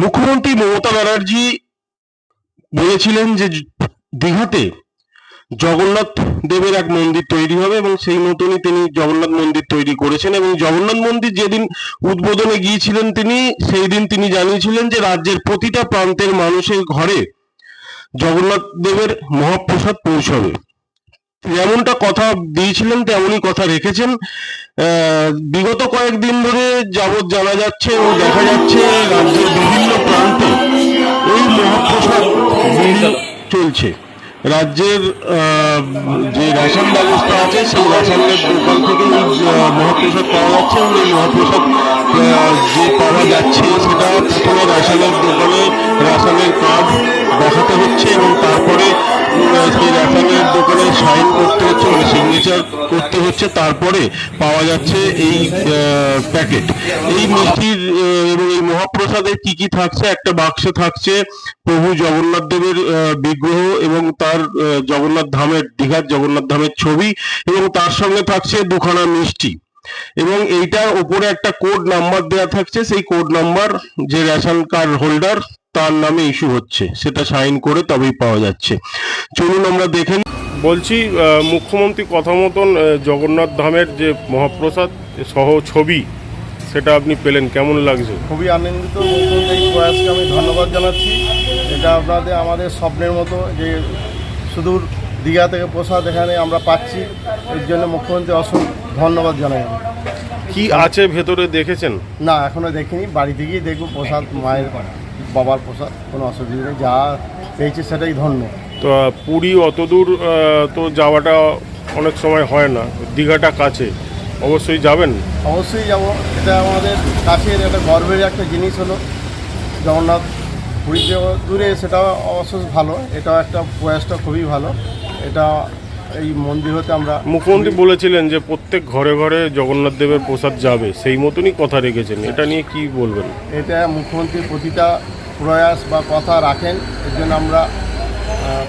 মুখ্যমন্ত্রী মমতা ব্যানার্জি বলেছিলেন যে দীঘাতে জগন্নাথ দেবের এক মন্দির তৈরি হবে এবং সেই মতনই তিনি জগন্নাথ মন্দির তৈরি করেছেন এবং জগন্নাথ মন্দির যেদিন উদ্বোধনে গিয়েছিলেন তিনি, সেই দিন তিনি জানিয়েছিলেন যে রাজ্যের প্রতিটা প্রান্তের মানুষের ঘরে জগন্নাথ দেবের মহাপ্রসাদ পৌঁছবে। যেমনটা কথা দিয়েছিলেন, তেমনই কথা রেখেছেন। বিগত কয়েকদিন ধরে যাবৎ জানা যাচ্ছে ও দেখা যাচ্ছে রাজ্যের বিভিন্ন প্রান্তে এই মহাপ্রসাদ চলছে। রাজ্যের যে রেশন ব্যবস্থা আছে, সেই রেশনের দোকান থেকে মহাপ্রসাদ পাওয়া যাচ্ছে। এবং এই মহাপ্রসাদ যে পাওয়া যাচ্ছে, সেটা প্রথমে রেশনের হচ্ছে তারপরে পাওয়া যাচ্ছে এই প্যাকেট এই মিষ্টির এবং এই মহাপ্রসাদে কি কি থাকছে? একটা বাক্সে থাকছে, প্রভু জগন্নাথ দেবের বিগ্রহ এবং তার জগন্নাথ ধামের, দীঘার জগন্নাথ ধামের ছবি এবং তার সঙ্গে থাকছে দুখানা মিষ্টি। এবং এইটার উপরে একটা কোড নাম্বার দেওয়া থাকছে, সেই কোড নাম্বার যে রেশন কার্ড হোল্ডার তার নামে ইস্যু হচ্ছে। সেটা সাইন করে তবেই পাওয়া যাচ্ছে। চলুন আমরা দেখে নিই। বলছি মুখ্যমন্ত্রী কথা মতন জগন্নাথ ধামের যে মহাপ্রসাদ সহ ছবি সেটা আপনি পেলেন। কেমন লাগছে? খুবই আনন্দিত এই প্রয়াসকে আমি ধন্যবাদ জানাচ্ছি। এটা আপনাদের আমাদের স্বপ্নের মতো যে সুদূর দীঘা থেকে প্রসাদ এখানে আমরা পাচ্ছি। এর জন্য মুখ্যমন্ত্রী অসংখ্য ধন্যবাদ জানাই আমি। কি আছে ভেতরে দেখেছেন? না এখনও দেখিনি। বাড়ি থেকেই দেখব প্রসাদ মায়ের বাবার প্রসাদ কোনো অসুবিধা নেই যা পেয়েছে সেটাই ধন্য। তো পুরী অতদূর আহ, তো যাওয়াটা অনেক সময় হয় না দীঘাটা কাছে অবশ্যই যাবেন? অবশ্যই যাব এটা আমাদের কাছের একটা গর্বের একটা জিনিস হলো জগন্নাথ পুরীতে দূরে সেটা অবশ্য ভালো এটা একটা প্রয়াসটা খুবই ভালো এটা এই মন্দির হতে আমরা মুখ্যমন্ত্রী বলেছিলেন যে প্রত্যেক ঘরে ঘরে জগন্নাথ দেবের প্রসাদ যাবে সেই মতনই কথা রেখেছেন। এটা নিয়ে কি বলবেন? এটা মুখ্যমন্ত্রী প্রতিটা প্রয়াস বা কথা রাখেন এর জন্য আমরা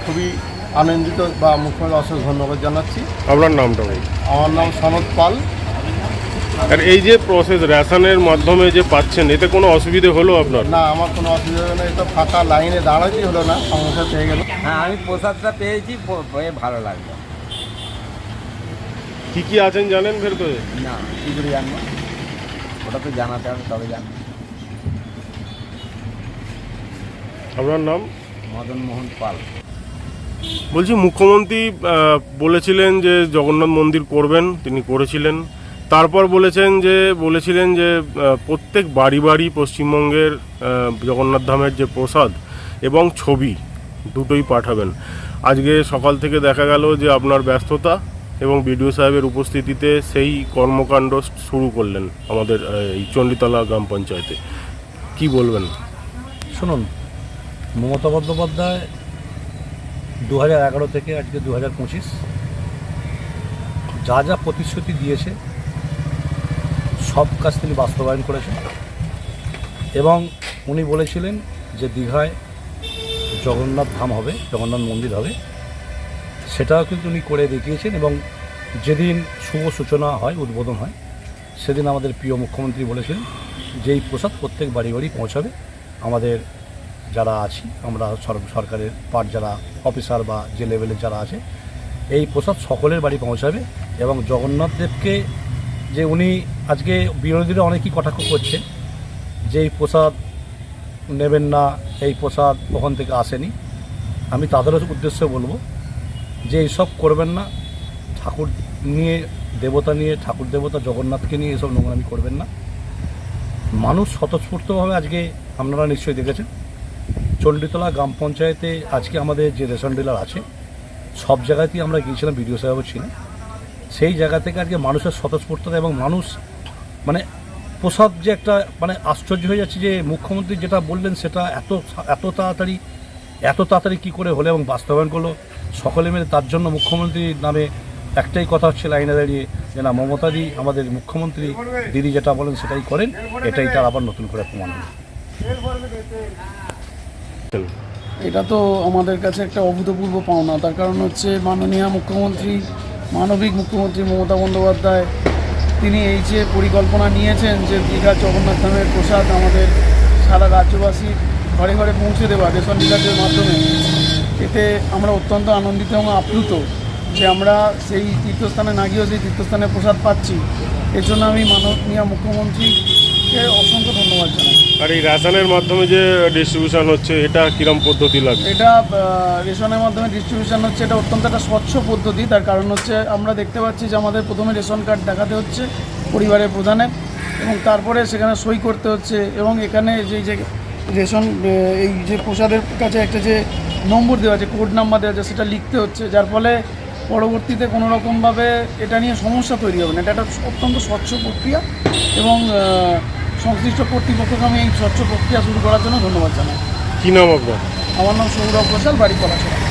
খুবই আনন্দিত বা মুখ্যমন্ত্রী অশেষ ধন্যবাদ জানাচ্ছি। আপনার নামটা ভাই আমার নাম সনদ পাল। আর এই যে প্রসেস রেশনের মাধ্যমে যে পাচ্ছেন এতে কোনো অসুবিধে হলো আপনার? না আমার কোনো অসুবিধা নেই এটা ফাঁকা লাইনে দাঁড়াতেই হলো না সমস্যা পেয়ে গেল। হ্যাঁ আমি প্রসাদটা পেয়েছি ভালো লাগল। কি কি আছেন জানেন ভেতরে না কী করে জানব? ওটা তো জানাতে হবে তবে জানব। আপনার নাম? মদন মোহন পাল। বলছি মুখ্যমন্ত্রী বলেছিলেন যে জগন্নাথ মন্দির করবেন তিনি করেছিলেন। তারপর বলেছেন যে বলেছিলেন যে প্রত্যেক বাড়ি বাড়ি পশ্চিমবঙ্গের জগন্নাথ ধামের যে প্রসাদ এবং ছবি দুটোই পাঠাবেন। আজকে সকাল থেকে দেখা গেল যে আপনার ব্যস্ততা এবং বিডিও সাহেবের উপস্থিতিতে সেই কর্মকাণ্ড শুরু করলেন আমাদের এই চণ্ডীতলা গ্রাম পঞ্চায়েতে। কি বলবেন? শুনুন, মমতা বন্দ্যোপাধ্যায় দু হাজার এগারো থেকে আজকে দু হাজার পঁচিশ যা যা প্রতিশ্রুতি দিয়েছে, সব কাজ তিনি বাস্তবায়ন করেছেন এবং উনি বলেছিলেন যে দীঘায় জগন্নাথ ধাম হবে, জগন্নাথ মন্দির হবে। সেটাও কিন্তু উনি করে দেখিয়েছেন এবং যেদিন শুভ সূচনা হয়, উদ্বোধন হয়, সেদিন আমাদের প্রিয় মুখ্যমন্ত্রী বলেছিলেন যে এই প্রসাদ প্রত্যেক বাড়ি বাড়ি পৌঁছাবে, আমাদের যারা আছি, আমরা সর- সরকারের পার্ট যারা অফিসার বা যে লেভেলের যারা আছে, এই প্রসাদ সকলের বাড়ি পৌঁছাবে এবং জগন্নাথ দেবকে যে উনি আজকে বিরোধীরা অনেকেই কটাক্ষ করছে যে এই প্রসাদ নেবেন না, এই প্রসাদ ওখান থেকে আসেনি, আমি তাদেরও উদ্দেশ্যে বলব যে এইসব করবেন না, ঠাকুর নিয়ে, দেবতা নিয়ে, ঠাকুর দেবতা, জগন্নাথকে নিয়ে এসব নোংরামি করবেন না। মানুষ স্বতঃস্ফূর্তভাবে আজকে আপনারা নিশ্চয়ই দেখেছেন, চণ্ডীতলা গ্রাম পঞ্চায়েতে আজকে আমাদের যে রেশন ডিলার আছে, সব জায়গাতেই আমরা গিয়েছিলাম, বিডিও সাহেবও ছিলেন। সেই জায়গা থেকে আজকে মানুষের স্বতঃস্ফূর্ততা এবং মানুষ মানে প্রসাদ যে একটা মানে আশ্চর্য হয়ে যাচ্ছে যে মুখ্যমন্ত্রী যেটা বললেন সেটা এত এত তাড়াতাড়ি এত তাড়াতাড়ি কী করে হলো এবং বাস্তবায়ন করল সকলে মিলে তার জন্য মুখ্যমন্ত্রীর নামে একটাই কথা হচ্ছে লাইনে দাঁড়িয়ে যে না মমতাদি আমাদের মুখ্যমন্ত্রী, দিদি যেটা বলেন সেটাই করেন, এটাই তার আবার নতুন করে প্রমাণ এটা তো আমাদের কাছে একটা অভূতপূর্ব পাওনা। তার কারণ হচ্ছে মাননীয় মুখ্যমন্ত্রী, মানবিক মুখ্যমন্ত্রী মমতা বন্দ্যোপাধ্যায়, তিনি এই যে পরিকল্পনা নিয়েছেন যে দীঘা জগন্নাথ ধামের প্রসাদ আমাদের সারা রাজ্যবাসী ঘরে ঘরে পৌঁছে দেওয়া, রেশন ডিলারদের মাধ্যমে এতে আমরা অত্যন্ত আনন্দিত এবং আপ্লুত যে আমরা সেই তীর্থস্থানে না গিয়েও সেই তীর্থস্থানে প্রসাদ পাচ্ছি। এর জন্য আমি মাননীয় মুখ্যমন্ত্রীকে অসংখ্য ধন্যবাদ জানাই। আর এই রেশনের মাধ্যমে যে ডিস্ট্রিবিউশন হচ্ছে এটা কিরম পদ্ধতি লাগবে এটা রেশনের মাধ্যমে ডিস্ট্রিবিউশন হচ্ছে এটা অত্যন্ত একটা স্বচ্ছ পদ্ধতি। তার কারণ হচ্ছে আমরা দেখতে পাচ্ছি যে আমাদের প্রথমে রেশন কার্ড দেখাতে হচ্ছে পরিবারের প্রধানে এবং তারপরে সেখানে সই করতে হচ্ছে এবং এখানে যে যে রেশন এই যে প্রসাদের কাছে একটা যে নম্বর দেওয়া আছে কোড নাম্বার দেওয়া আছে সেটা লিখতে হচ্ছে যার ফলে পরবর্তীতে কোনো রকমভাবে এটা নিয়ে সমস্যা তৈরি হবে না। এটা একটা অত্যন্ত স্বচ্ছ প্রক্রিয়া এবং সংশ্লিষ্ট কর্তৃপক্ষকে আমি এই স্বচ্ছ প্রক্রিয়া শুরু করার জন্য ধন্যবাদ জানাই। কী নাম আপনার? আমার নাম সৌরভ ঘোষাল বাড়ি পলাশোড়া